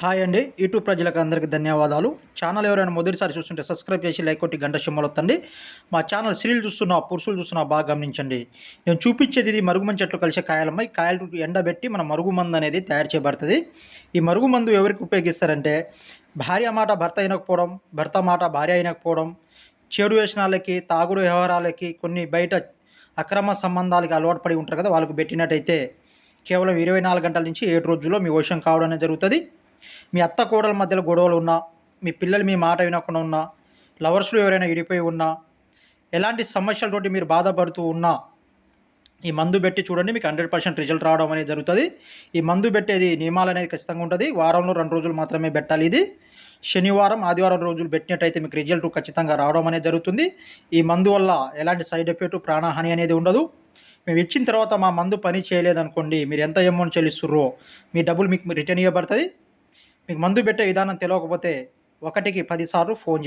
Hi అండి. YouTube ప్రజలకు అందరికీ ధన్యవాదాలు. ఛానల్ ఎవరైనా మొదటిసారి చూస్తుంటే సబ్స్క్రైబ్ చేసి లైక్ కొట్టి గంట సింబల్ వత్తండి మా ఛానల్ స్త్రీలు చూస్తున్నా పురుషులు చూస్తున్నా బాగా గమనించండి. నేను చూపించేది ఇది మరుగుమంది చెట్లు కలిసే కాయలమ్మ. ఈ కాయలు ఎండబెట్టి మన మరుగుమందు అనేది తయారు చేయబడుతుంది. ఈ మరుగుమందు ఎవరికి ఉపయోగిస్తారంటే భార్య మాట భర్త అయినకపోవడం భర్త మాట భార్య అయినకపోవడం చెడు వేషణాలకి తాగుడు వ్యవహారాలకి కొన్ని బయట అక్రమ సంబంధాలకి అలవాటు పడి ఉంటారు కదా వాళ్ళకు పెట్టినట్టయితే కేవలం ఇరవై నాలుగు గంటల నుంచి ఏడు రోజుల్లో మీ వశం కావడం అనేది జరుగుతుంది. మీ అత్త కోడల మధ్యలో గొడవలు ఉన్నా మీ పిల్లలు మీ మాట వినకుండా ఉన్నా లవర్స్లో ఎవరైనా విడిపోయి ఉన్నా ఎలాంటి సమస్యలతోటి మీరు బాధపడుతూ ఉన్నా ఈ మందు పెట్టి చూడండి మీకు హండ్రెడ్ పర్సెంట్ రిజల్ట్ రావడం అనేది జరుగుతుంది. ఈ మందు పెట్టేది నియమాలు అనేది ఖచ్చితంగా ఉంటుంది. వారంలో రెండు రోజులు మాత్రమే పెట్టాలి ఇది. శనివారం ఆదివారం రోజులు పెట్టినట్టయితే మీకు రిజల్ట్ ఖచ్చితంగా రావడం అనేది జరుగుతుంది. ఈ మందు వల్ల ఎలాంటి సైడ్ ఎఫెక్ట్ ప్రాణహాని అనేది ఉండదు. మేము ఇచ్చిన తర్వాత మా మందు పని చేయలేదనుకోండి మీరు ఎంత అమౌంట్ చెల్లిస్తుర్రో మీ డబ్బులు మీకు రిటర్న్ ఇవ్వబడుతుంది మీకు మందు పెట్టే విధానం తెలియకపోతే ఒకటికి పదిసార్లు ఫోన్ చేయండి.